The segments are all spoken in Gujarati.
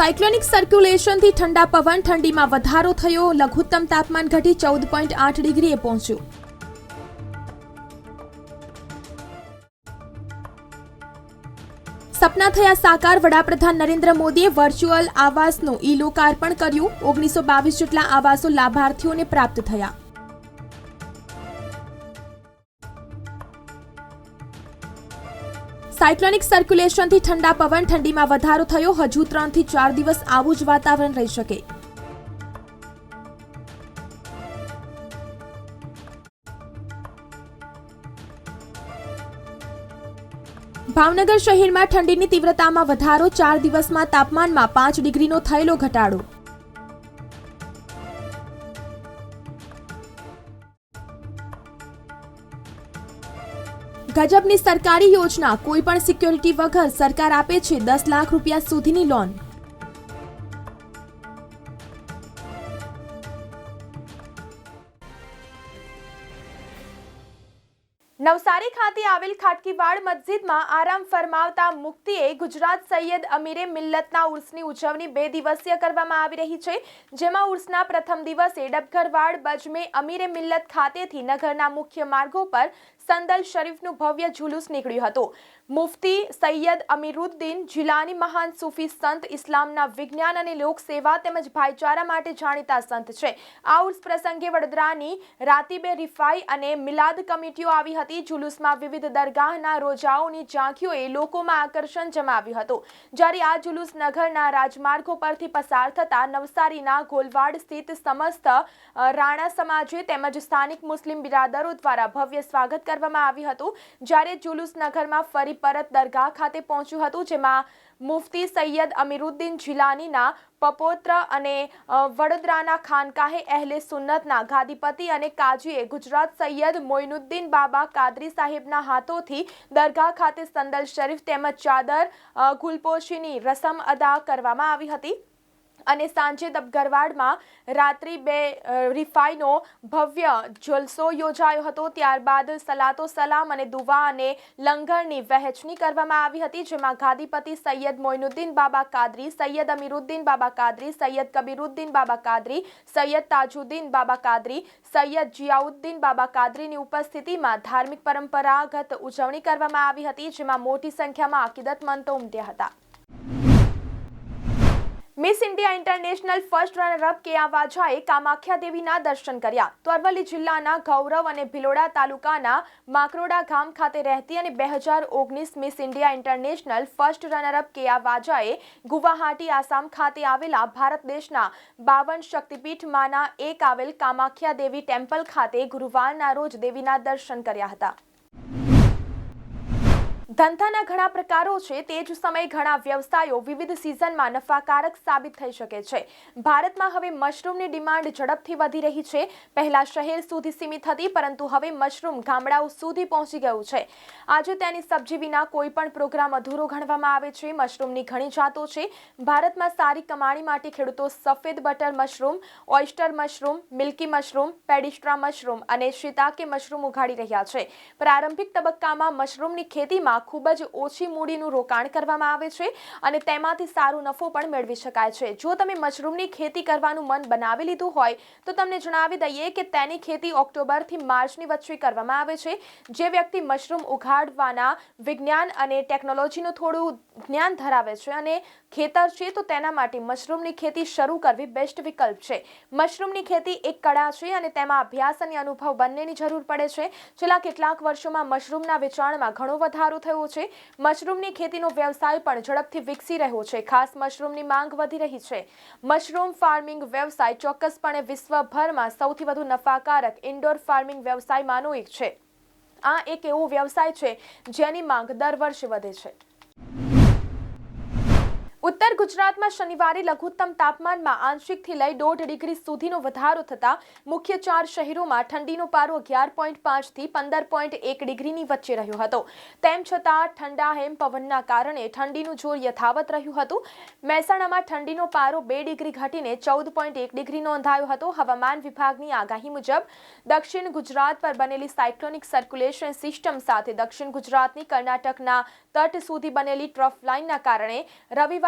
સાયક્લોનિક સર્ક્યુલેશનથી ઠંડા પવન ઠંડીમાં વધારો થયો. લઘુત્તમ તાપમાન ઘટી ચૌદ પોઈન્ટ આઠ ડિગ્રીએ પહોંચ્યું. સપના થયા સાકાર. વડાપ્રધાન નરેન્દ્ર મોદીએ વર્ચ્યુઅલ આવાસનું ઈ લોકાર્પણ કર્યું. ઓગણીસો બાવીસ જેટલા આવાસો લાભાર્થીઓને પ્રાપ્ત થયા. સાયક્લોનિક સર્ક્યુલેશનથી ઠંડા પવન ઠંડીમાં વધારો થયો. હજુ ત્રણથી ચાર દિવસ આવું જ વાતાવરણ રહી શકે. ભાવનગર શહેરમાં ઠંડીની તીવ્રતામાં વધારો. ચાર દિવસમાં તાપમાનમાં પાંચ ડિગ્રીનો થયેલો ઘટાડો. ગજબની સરકારી યોજના, કોઈ પણ સિક્યોરિટી વગર સરકાર આપે છે દસ લાખ રૂપિયા સુધીની લોન. નવસારી ખાતે આવેલ ખાટકીવાડ મસ્જિદમાં આરામ ફરમાવતા મુક્તિએ ગુજરાત સૈયદ અમીરે મિલ્લતના ઉર્સની ઉજવણી બે દિવસીય કરવામાં આવી રહી છે, જેમાં ઉર્સના પ્રથમ દિવસે ડબઘરવાડ બજમે અમીરે મિલ્લત ખાતેથી નગરના મુખ્ય માર્ગો પર સંદલ શરીફનું ભવ્ય જુલુસ નીકળ્યું હતું. મુફતી સૈયદ અમીરુદ્દીન જિલાની મહાન સૂફી સંત ઇસ્લામના વિજ્ઞાન અને લોકસેવા તેમજ ભાઈચારા માટે જાણીતા સંત છે. આ ઉર્સ પ્રસંગે વડોદરાની રાતીબે રિફાઈ અને મિલાદ કમિટીઓ આવી હતી. જુલુસમાં વિવિધ દરગાહના રોજાઓની ઝાંખીઓએ લોકોમાં આકર્ષણ જમાવ્યું હતું. જ્યારે આ જુલુસ નગરના રાજમાર્ગો પરથી પસાર થતા નવસારીના ગોલવાડ સ્થિત સમસ્ત રાણા સમાજે તેમજ સ્થાનિક મુસ્લિમ બિરાદરો દ્વારા ભવ્ય સ્વાગત કરવામાં આવ્યું હતું, જ્યારે જુલુસ નગરમાં ફરી પરત દરગાહ ખાતે પહોંચ્યું હતું, જેમાં મુફતી સૈયદ અમીરુદ્દીન જિલાનીના પપોત્ર અને વડોદરાના ખાનકાહે અહેલે સુન્નતના ગાદીપતિ અને કાજીએ ગુજરાત સૈયદ મોઇનુદ્દીન બાબા કાદરી સાહેબના હાથોથી દરગાહ ખાતે સંદલ શરીફ તેમજ ચાદર ગુલપોશીની રસમ અદા કરવામાં આવી હતી. અને સાંજે દબગરવાડમાં રાત્રિ બે રિફાઈનો ભવ્ય જલસો યોજાયો હતો. ત્યારબાદ સલાતો સલામ અને દુવા અને લંગરની વહેંચણી કરવામાં આવી હતી, જેમાં ગાદીપતિ સૈયદ મોઇનુદ્દીન બાબા કાદરી, સૈયદ અમીરુદ્દીન બાબા કાદરી, સૈયદ કબીરુદ્દીન બાબા કાદરી, સૈયદ તાજુદ્દીન બાબા કાદરી, સૈયદ જિયાઉદ્દીન બાબા કાદરીની ઉપસ્થિતિમાં ધાર્મિક પરંપરાગત ઉજવણી કરવામાં આવી હતી, જેમાં મોટી સંખ્યામાં અકીદતમંતો ઉમટ્યા હતા. Miss India International first runner up Keya વાઝાએ Kamakhya દેવીના દર્શન કર્યા. તો અરવલ્લી જિલ્લાના ગૌરવ અને ભિલોડા તાલુકાના માકરોડા ગામ ખાતે રહેતી અને બે હજાર ઓગણીસ Miss India International first runner up Keya વાઝાએ Guwahati Assam ખાતે આવેલા ભારત દેશના બાવન શક્તિપીઠમાંના એક આવેલ કામાખ્યા દેવી ટેમ્પલ ખાતે ગુરુવારના રોજ દેવીના દર્શન કર્યા હતા. ધંધાના ઘણા પ્રકારો છે તે જ સમયે ઘણા વ્યવસાયો વિવિધ સિઝનમાં નફાકારક સાબિત થઈ શકે છે. ભારતમાં હવે મશરૂમની ડિમાન્ડ ઝડપથી વધી રહી છે. પહેલા શહેર સુધી સીમિત હતી, પરંતુ હવે મશરૂમ ગામડાઓ સુધી પહોંચી ગયું છે. આજે તેની સબ્જી વિના કોઈ પણ પ્રોગ્રામ અધૂરો ગણવામાં આવે છે. મશરૂમની ઘણી જાતો છે. ભારતમાં સારી કમાણી માટે ખેડૂતો સફેદ butter mushroom oyster mushroom, milky mushroom, paddy straw mushroom અને શિતાકે મશરૂમ ઉગાડી રહ્યા છે. પ્રારંભિક તબક્કામાં મશરૂમની ખેતીમાં ખૂબ જ ઓછી મૂડીનું રોકાણ કરવામાં આવે છે અને તેમાંથી સારો નફો પણ મેળવી શકાય છે. જો તમે મશરૂમની ખેતી કરવાનું મન બનાવી લીધું હોય, તો તમને જણાવી દઈએ કે તેની ખેતી ઓક્ટોબરથી માર્ચની વચ્ચે કરવામાં આવે છે. જે વ્યક્તિ મશરૂમ ઉગાડવાના વિજ્ઞાન અને ટેકનોલોજીનું થોડું જ્ઞાન ધરાવે છે અને ખેતર છે, તો તેના માટે મશરૂમની ખેતી શરૂ કરવી બેસ્ટ વિકલ્પ છે. મશરૂમની ખેતી એક કળા છે અને તેમાં અભ્યાસ અને અનુભવ બંનેની જરૂર પડે છે. છેલ્લા કેટલાક વર્ષોમાં મશરૂમના વેચાણમાં ઘણો વધારો થયો છે. મશરૂમની ખેતીનો વ્યવસાય પણ ઝડપથી વિકસી રહ્યો છે. ખાસ મશરૂમની માંગ વધી રહી છે. મશરૂમ ફાર્મિંગ વ્યવસાય ચોક્કસપણે વિશ્વભરમાં સૌથી વધુ નફાકારક ઇન્ડોર ફાર્મિંગ વ્યવસાયમાંનો એક છે. આ એક એવો વ્યવસાય છે જેની માંગ દર વર્ષે વધે છે. ઉત્તર ગુજરાતમાં શનિવારે લઘુત્તમ તાપમાનમાં આંશિકથી લઈ દોઢ ડિગ્રી સુધીનો વધારો થતા મુખ્ય ચાર શહેરોમાં ઠંડીનો પારો અગિયાર પોઈન્ટ પાંચથી પંદર પોઈન્ટ એક ડિગ્રીની વચ્ચે રહ્યો હતો. તેમ છતાં ઠંડા હેમ પવનના કારણે ઠંડીનું જોર યથાવત રહ્યું હતું. મહેસાણામાં ઠંડીનો પારો બે ડિગ્રી ઘટીને ચૌદ પોઈન્ટ એક ડિગ્રી નોંધાયો હતો. હવામાન વિભાગની આગાહી મુજબ, દક્ષિણ ગુજરાત પર બનેલી સાયક્લોનિક સર્ક્યુલેશન સિસ્ટમ સાથે દક્ષિણ ગુજરાતની કર્ણાટકના તટ સુધી બનેલી ટ્રફ લાઇનના કારણે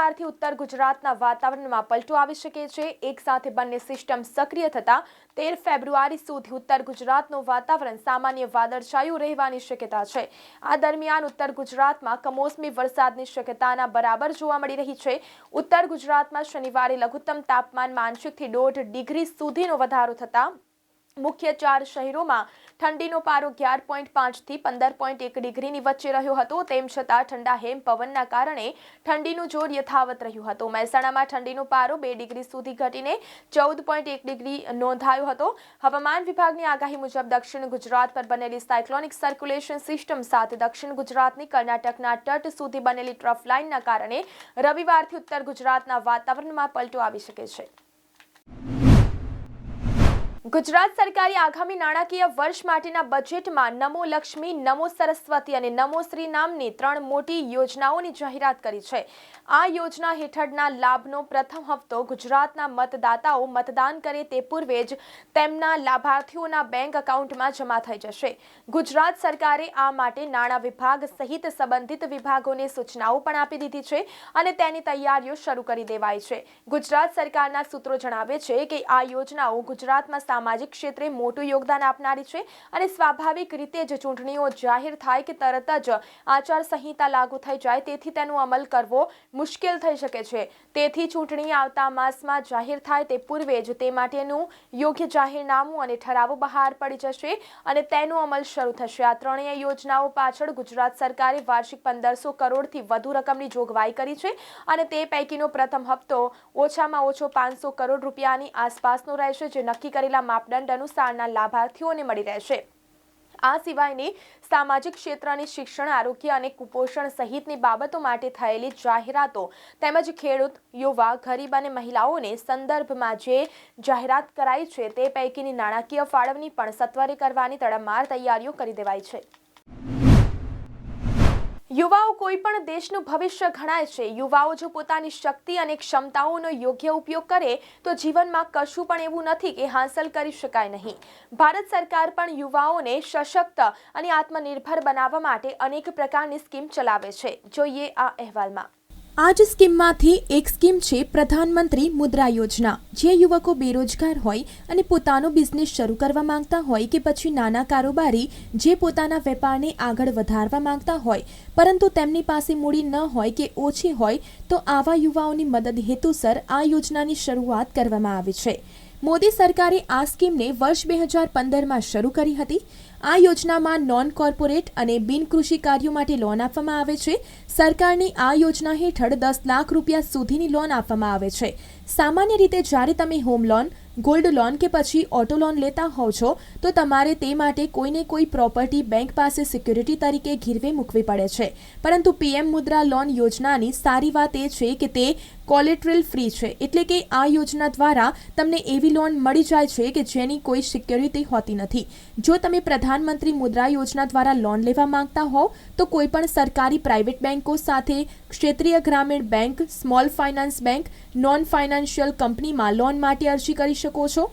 રવિવારથી ઉત્તર ગુજરાતના વાતાવરણમાં પલટો આવી શકે છે. એક સાથે બંને સિસ્ટમ સક્રિય થતા તેર ફેબ્રુઆરી સુધી ઉત્તર ગુજરાતનું વાતાવરણ સામાન્ય વાદળછાયું રહેવાની શક્યતા છે. આ દરમિયાન ઉત્તર ગુજરાતમાં કમોસમી વરસાદની શક્યતાના બરાબર જોવા મળી રહી છે. ઉત્તર ગુજરાતમાં શનિવારે લઘુત્તમ તાપમાનમાં આંશિકથી દોઢ ડિગ્રી સુધીનો વધારો થતા મુખ્ય ચાર શહેરોમાં ઠંડીનો પારો અગિયાર પોઈન્ટ પાંચથી પંદર પોઈન્ટ એક ડિગ્રીની વચ્ચે રહ્યો હતો. તેમ છતાં ઠંડા હેમ પવનના કારણે ઠંડીનું જોર યથાવત રહ્યું હતું. મહેસાણામાં ઠંડીનો પારો બે ડિગ્રી સુધી ઘટીને ચૌદ પોઈન્ટ એક ડિગ્રી નોંધાયો હતો. હવામાન વિભાગની આગાહી મુજબ દક્ષિણ ગુજરાત પર બનેલી સાયક્લોનિક સર્ક્યુલેશન સિસ્ટમ સાથે દક્ષિણ ગુજરાતની કર્ણાટકના તટ સુધી બનેલી ટ્રફ લાઇનના કારણે રવિવારથી ઉત્તર ગુજરાતના વાતાવરણમાં પલટો આવી શકે છે. ગુજરાત સરકારે આગામી નાણાકીય વર્ષ માટેના બજેટમાં નમો લક્ષ્મી, નમો સરસ્વતી અને નમો શ્રી નામની ત્રણ મોટી યોજનાઓની જાહેરાત કરી છે. આ યોજના હેઠળના લાભનો પ્રથમ હપ્તો ગુજરાતના મતદાતાઓ મતદાન કરે તે પૂર્વે જ તેમના લાભાર્થીઓના બેંક એકાઉન્ટમાં જમા થઈ જશે. ગુજરાત સરકારે આ માટે નાણાં વિભાગ સહિત સંબંધિત વિભાગોને સૂચનાઓ પણ આપી દીધી છે અને તેની તૈયારીઓ શરૂ કરી દેવાઈ છે. ગુજરાત સરકારના સૂત્રો જણાવે છે કે આ યોજનાઓ ગુજરાતમાં સામાજિક ક્ષેત્રે મોટું યોગદાન આપનારી છે અને સ્વાભાવિક રીતે જ ચૂંટણીઓ જાહેર થાય કે તરત જ આચારસંહિતા લાગુ થઈ જાય, તેથી તેનો અમલ કરવો મુશ્કેલ થઈ શકે છે. તેથી ચૂંટણી આવતા માસમાં જાહેર થાય તે પૂર્વે જ તે માટેનું યોગ્ય જાહેરનામું અને ઠરાવો બહાર પડી જશે અને તેનો અમલ શરૂ થશે. આ ત્રણેય યોજનાઓ પાછળ ગુજરાત સરકારે વાર્ષિક પંદરસો કરોડથી વધુ રકમની જોગવાઈ કરી છે અને તે પૈકીનો પ્રથમ હપ્તો ઓછામાં ઓછો પાંચસો કરોડ રૂપિયાની આસપાસનો રહેશે, જે નક્કી કરેલા માપદંડ અનુસારના લાભાર્થીઓને મળી રહેશે. આ સિવાયની સામાજિક ક્ષેત્રની શિક્ષણ, આરોગ્ય અને કુપોષણ સહિતની બાબતો માટે થયેલી જાહેરાતો તેમજ ખેડૂત, યુવા, ગરીબ અને મહિલાઓને સંદર્ભમાં જે જાહેરાત કરાઈ છે તે પૈકીની નાણાકીય ફાળવણી પણ સત્વરે કરવાની તડમાર તૈયારીઓ કરી દેવાઈ છે. યુવાઓ કોઈ પણ દેશનું ભવિષ્ય ગણાય છે. યુવાઓ જો પોતાની શક્તિ અને ક્ષમતાઓનો યોગ્ય ઉપયોગ કરે, તો જીવનમાં કશું પણ એવું નથી કે હાંસલ કરી શકાય નહીં. ભારત સરકાર પણ યુવાઓને સશક્ત અને આત્મનિર્ભર બનાવવા માટે અનેક પ્રકારની સ્કીમ ચલાવે છે. જોઈએ આ અહેવાલમાં. આ જ સ્કીમમાંથી એક સ્કીમ છે પ્રધાનમંત્રી મુદ્રા યોજના. જે યુવકો બેરોજગાર હોય અને પોતાનો બિઝનેસ શરૂ કરવા માંગતા હોય કે પછી નાના કારોબારી જે પોતાના વેપારને આગળ વધારવા માંગતા હોય, પરંતુ તેમની પાસે મૂડી ન હોય કે ઓછી હોય, તો આવા યુવાઓની મદદ હેતુસર આ યોજનાની શરૂઆત કરવામાં આવી છે. મોદી સરકારે આ સ્કીમને વર્ષ બે હજાર પંદરમાં શરૂ કરી હતી. આ યોજનામાં નોન કોર્પોરેટ અને બિન કૃષિ કાર્યો માટે લોન આપવામાં આવે છે. સરકારની આ યોજના હેઠળ દસ લાખ રૂપિયા સુધીની લોન આપવામાં આવે છે. સામાન્ય રીતે જ્યારે તમે હોમ લોન ગોલ્ડ લોન કે પછી ઓટો લોન લેતા હોવ છો, તો તમારે તે માટે કોઈને કોઈ પ્રોપર્ટી બેંક પાસે સિક્યુરિટી તરીકે ગીરવે મૂકવી પડે છે. પરંતુ પીએમ મુદ્રા લોન યોજનાની સારી વાત એ છે કે તે કોલેટ્રલ ફ્રી છે. એટલે કે આ યોજના દ્વારા તમને એવી લોન મળી જાય છે કે જેની કોઈ સિક્યોરિટી હોતી નથી. જો તમે પ્રધાનમંત્રી મુદ્રા યોજના દ્વારા લોન લેવા માંગતા હોવ તો કોઈપણ સરકારી પ્રાઇવેટ બેંકો સાથે ક્ષેત્રીય ગ્રામીણ bank, small finance bank non financial કંપનીમાં લોન માટે અરજી કરી શકો છો.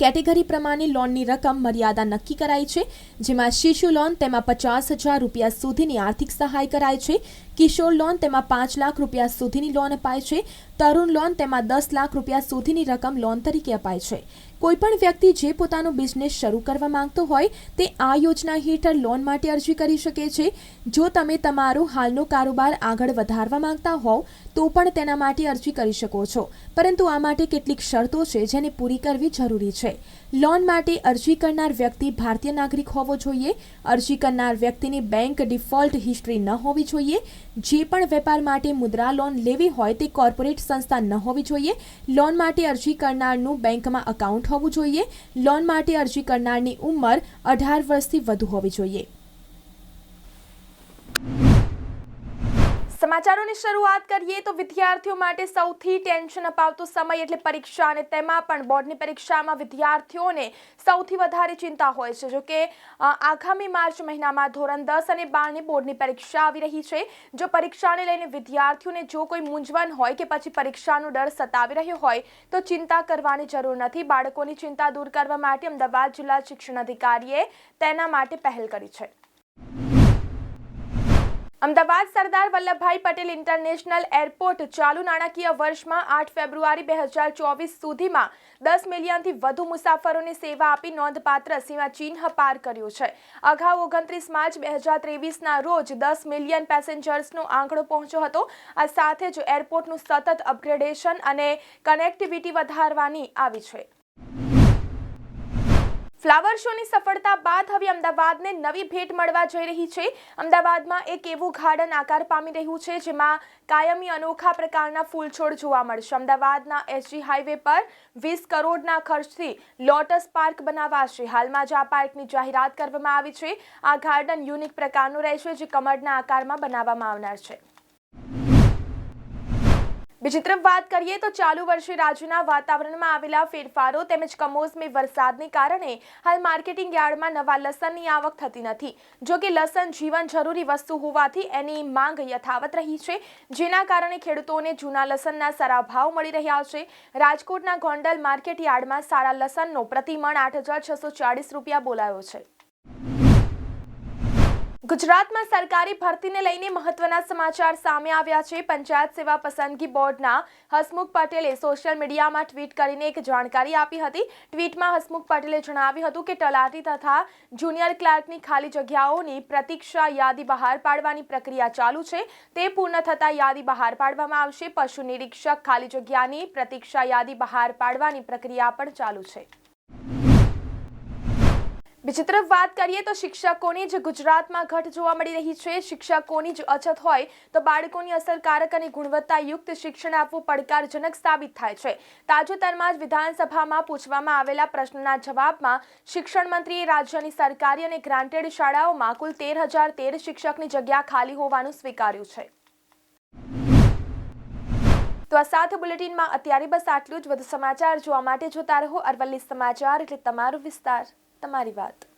કેટેગરી પ્રમાણે લોનની રકમ મર્યાદા નક્કી કરાઈ છે, જેમાં શિશુ લોન તેમાં પચાસ હજાર રૂપિયા સુધીની આર્થિક સહાય કરાય છે, કિશોર લોન તેમાં પાંચ લાખ રૂપિયા સુધીની લોન અપાય છે, તરુણ લોન તેમાં દસ લાખ રૂપિયા સુધીની રકમ લોન તરીકે અપાય છે. કોઈપણ વ્યક્તિ જે પોતાનો બિઝનેસ શરૂ કરવા માંગતો હોય, તે આ યોજના હેઠળ લોન માટે અરજી કરી શકે છે. જો તમે તમારો હાલનો કારોબાર આગળ વધારવા માંગતા હોવ તો પણ તેના માટે અરજી કરી શકો છો. પરંતુ આ માટે કેટલીક શરતો છે જેને પૂરી કરવી જરૂરી છે. લોન માટે અરજી કરનાર વ્યક્તિ ભારતીય નાગરિક હોવો જોઈએ. અરજી કરનાર વ્યક્તિની બેંક ડિફોલ્ટ હિસ્ટ્રી ન હોવી જોઈએ. જે પણ વેપાર માટે મુદ્રા લોન લેવી હોય તે કોર્પોરેટ સંસ્થા ન હોવી જોઈએ. લોન માટે અરજી કરનારનું બેંકમાં અકાઉન્ટ હોવું જોઈએ. લોન માટે અરજી કરનારની ઉંમર અઢાર વર્ષથી વધુ હોવી જોઈએ. સમાચારોની શરૂઆત કરીએ તો વિદ્યાર્થીઓ માટે સૌથી ટેન્શન અપાવતો સમય એટલે પરીક્ષા અને તેમાં પણ બોર્ડની પરીક્ષામાં વિદ્યાર્થીઓને સૌથી વધારે ચિંતા હોય છે. જોકે આગામી માર્ચ મહિનામાં ધોરણ દસ અને બારની બોર્ડની પરીક્ષા આવી રહી છે. જો પરીક્ષાને લઈને વિદ્યાર્થીઓને જો કોઈ મૂંઝવણ હોય કે પછી પરીક્ષાનો ડર સતાવી રહ્યો હોય, તો ચિંતા કરવાની જરૂર નથી. બાળકોની ચિંતા દૂર કરવા માટે અમદાવાદ જિલ્લા શિક્ષણ અધિકારીએ તેના માટે પહેલ કરી છે. અમદાવાદ સરદાર વલ્લભભાઈ પટેલ ઇન્ટરનેશનલ એરપોર્ટ ચાલુ નાણાકીય વર્ષમાં આઠ ફેબ્રુઆરી બે હજાર ચોવીસ સુધીમાં દસ મિલિયનથી વધુ મુસાફરોને સેવા આપી નોંધપાત્ર સીમાચિહ્ન પાર કર્યું છે. અગાઉ ઓગણત્રીસ માર્ચ બે હજાર ત્રેવીસના રોજ દસ મિલિયન પેસેન્જર્સનો આંકડો પહોંચ્યો હતો. આ સાથે જ એરપોર્ટનું સતત અપગ્રેડેશન અને કનેક્ટિવિટી વધારવાની આવી છે. ફ્લાવર શોની સફળતા બાદ હવે અમદાવાદને નવી ભેટ મળવા જઈ રહી છે. અમદાવાદમાં એક એવું ગાર્ડન આકાર પામી રહ્યું છે, જેમાં કાયમી અનોખા પ્રકારના ફૂલછોડ જોવા મળશે. અમદાવાદના એસજી હાઈવે પર વીસ કરોડના ખર્ચથી લોટસ પાર્ક બનાવાશે. હાલમાં જ આ પાર્કની જાહેરાત કરવામાં આવી છે. આ ગાર્ડન યુનિક પ્રકારનું રહેશે, જે કમળના આકારમાં બનાવવામાં આવનાર છે. બીજી તરફ વાત કરીએ તો ચાલુ વર્ષે રાજ્યના વાતાવરણમાં આવેલા ફેરફારો તેમજ કમોસમી વરસાદને કારણે હાલ માર્કેટિંગ યાર્ડમાં નવા લસણની આવક થતી નથી. જો કે લસણ જીવન જરૂરી વસ્તુ હોવાથી એની માંગ યથાવત રહી છે. જેના કારણે ખેડૂતોને જૂના લસણના સારા ભાવ મળી રહ્યા છે. રાજકોટના ગોંડલ માર્કેટ યાર્ડમાં સારા લસણનો પ્રતિમણ આઠ હજાર છસો ચાળીસ રૂપિયા બોલાયો છે. ગુજરાતમાં સરકારી ભરતીને લઈને મહત્વના સમાચાર સામે આવ્યા છે. પંચાયત સેવા પસંદગી બોર્ડના હસમુખ પટેલે સોશિયલ મીડિયામાં ટ્વીટ કરીને એક જાણકારી આપી હતી. ટ્વીટમાં હસમુખ પટેલે જણાવ્યું હતું કે તલાટી તથા જુનિયર ક્લાર્કની ખાલી જગ્યાઓની પ્રતીક્ષા યાદી બહાર પાડવાની પ્રક્રિયા ચાલુ છે. તે પૂર્ણ થતાં યાદી બહાર પાડવામાં આવશે. પશુ નિરીક્ષક ખાલી જગ્યાની પ્રતીક્ષા યાદી બહાર પાડવાની પ્રક્રિયા પણ ચાલુ છે. બીજી તરફ વાત કરીએ તો શિક્ષકોની જ ગુજરાતમાં ઘટ જોવા મળી રહી છે. શિક્ષકોની જ અછત હોય તો બાળકોની અસરકારક અને ગુણવત્તાયુક્ત શિક્ષણ આપવું પડકારજનક સાબિત થાય છે. તાજેતરમાં જ વિધાનસભામાં પૂછવામાં આવેલા પ્રશ્નના જવાબમાં શિક્ષણ મંત્રીએ રાજ્યની સરકારી અને ગ્રાન્ટેડ શાળાઓમાં કુલ તેર હજાર તેર શિક્ષકની જગ્યા ખાલી હોવાનું સ્વીકાર્યું છે. તો આ સાથે બુલેટિનમાં અત્યારે બસ આટલું જ. વધુ સમાચાર જોવા માટે જોતા રહો અરવલ્લી સમાચાર એટલે તમારો વિસ્તાર. તમારી વાત.